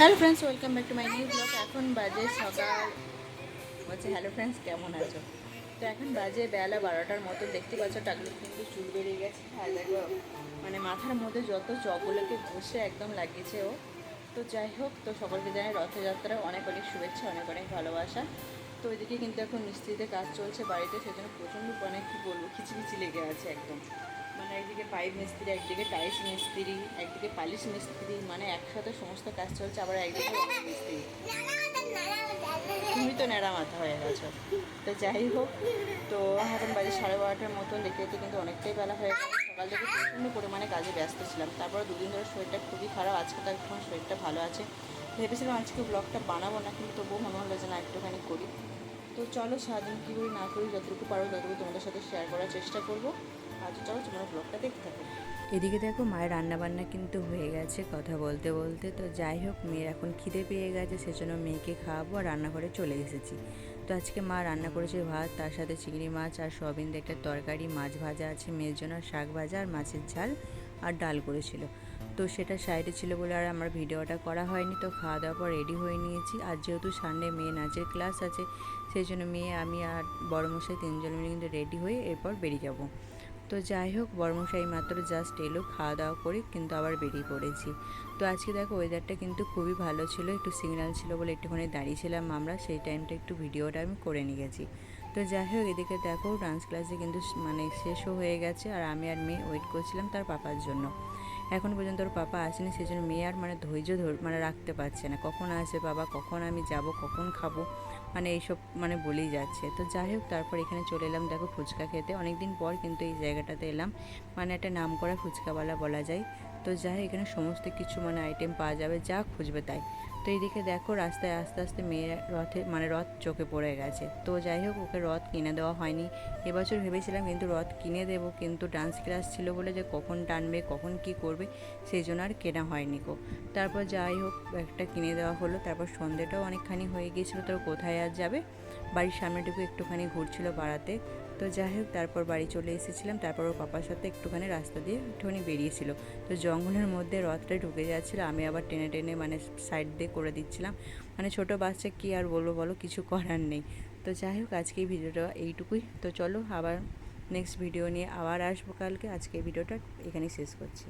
Hello friends welcome back to my new blog এখন বাজে সকাল। বলছে হ্যালো ফ্রেন্ডস কেমন আছো? তো এখন বাজে বেলা বারোটার মতো। দেখতে পাচ্ছ, টাকলু কিন্তু চুল বেরিয়ে গেছে। আর দেখো মানে মাথার মধ্যে যত চকগুলোকে ঘষে একদম লাগিয়েছে ও। তো যাই হোক, তো সকলকে জানাই রথযাত্রা অনেক অনেক শুভেচ্ছা, অনেক অনেক ভালোবাসা। তো ওইদিকে কিন্তু এখন মিস্ত্রিতে কাজ চলছে বাড়িতে, সেজন্য প্রচণ্ড মানে কী বলব খিচিমিচি লেগে আছে একদম। মানে একদিকে পাইপ মিস্ত্রি, একদিকে টাইলস মিস্ত্রি, একদিকে পালিশ মিস্ত্রি মানে একসাথে সমস্ত কাজ চলছে, আবার একদিকে মিস্ত্রি। তুমি তো ন্যাড়া মাথা হয়ে গেছো। তো যাই হোক, তো এখন বাজে সাড়ে বারোটার দেখতে দেখতে কিন্তু অনেকটাই বেলা হয়ে গেছে। সকাল থেকে প্রচণ্ড পরিমাণে কাজে ব্যস্ত ছিলাম। তারপরে দুদিন ধরে শরীরটা খুবই খারাপ, আজকে তো এখন শরীরটা ভালো আছে। ভেবেছিলাম আজকে ব্লগটা বানাবো না, কিন্তু তবুও মনে হলো যে না, একটুখানি করি। তো চলো সারাদিন কী করি না করি, যতটুকু পারো ততটুকু তোমাদের সাথে শেয়ার করার চেষ্টা করব। ব্লগটা দেখতে থাকো। এদিকে দেখো মায়ের রান্নাবান্না কিন্তু হয়ে গেছে কথা বলতে বলতে। তো যাই হোক, মেয়ের এখন খিদে পেয়ে গেছে, সেজন্য মেয়েকে খাওয়াবো আর রান্নাঘরে চলে এসেছি। তো আজকে মা রান্না করেছে ভাত, তার সাথে চিংড়ি মাছ আর সয়াবিন দিয়ে একটা তরকারি, মাছ ভাজা আছে, মেয়ের জন্য শাক ভাজা আর মাছের ঝাল আর ডাল করেছিল। তো সেটা সাইডে ছিল বলে আর আমার ভিডিওটা করা হয়নি, তো খাওয়া দাওয়ার পর রেডি হয়ে নিয়েছি। আর যেহেতু সানডে মেয়ে নাচের ক্লাস আছে সেই জন্য মেয়ে, আমি আর বড় মশাই তিনজন মিলে কিন্তু রেডি হয়ে এরপর বেরিয়ে যাব। তো যাই হোক বর্মশাই মাত্র জাস্ট এলো, খাওয়া দাওয়া করে কিন্তু আবার বেরিয়ে পড়েছি। তো আজকে দেখো ওয়েদারটা কিন্তু খুবই ভালো ছিল, একটু সিগন্যাল ছিল বলে একটুখানি দাঁড়িয়েছিলাম আমরা, সেই টাইমটা একটু ভিডিওটা আমি করে নিয়ে গেছি তো যাই হোক, এদিকে দেখো ডান্স ক্লাসে কিন্তু মানে শেষও হয়ে গেছে, আর আমি আর মেয়ে ওয়েট করছিলাম তার পাপার জন্য। এখন পর্যন্ত ওর পাপা আসেনি সেই জন্য মেয়ে আর মানে ধৈর্য ধর মানে রাখতে পারছে না। কখন আসবে বাবা? কখন আমি যাব? কখন খাব? মানে এইসব মানে বলেই যাচ্ছে। তো যাই হোক, তারপর এখানে চলে এলাম। দেখো ফুচকা খেতে। অনেকদিন পর কিন্তু এই জায়গাটাতে এলাম। মানে একটা নাম করা ফুচকাওয়ালা বলা যায়। তো যাই এখানে সমস্ত কিছু মানে আইটেম পাওয়া যাবে। যা খুঁজবে তাই। তো এইদিকে দেখো রাস্তায় আস্তে আস্তে মেয়ের রথে মানে রথ চোখে পড়ে গেছে। তো যাই হোক, ওকে রথ কিনে দেওয়া হয়নি। এবছর ভেবেছিলাম কিন্তু রথ কিনে দেবো, কিন্তু ডান্স ক্লাস ছিল বলে যে কখন টানবে, কখন কি করবে, সেই জন্য আর কেনা হয়নি গো। তারপর যাই হোক, একটা কিনে দেওয়া হলো। তারপর সন্ধ্যেটাও অনেকখানি হয়ে গিয়েছিল, তো কোথায় আর যাবে? বাড়ির সামনেটুকু একটুখানি ঘুরছিল পাড়াতে। তো যাই হোক তারপর বাড়ি চলে এসেছিলাম। তারপর ওর পাপার সাথে একটুখানি রাস্তা দিয়ে একটুখানি বেরিয়েছিল। তো জঙ্গলের মধ্যে রথটা ঢুকে যাচ্ছিল। আমি আবার টেনে টেনে মানে সাইড দিয়ে করে দিচ্ছিলাম। মানে ছোট বাচ্চা কি আর বলব বলো, কিছু করার নেই। তো যাই হোক আজকে এই ভিডিওটা এইটুকুই। তো চলো, আবার নেক্সট ভিডিও নিয়ে আবার আসব কালকে। আজকে ভিডিওটা এখানেই শেষ করছি।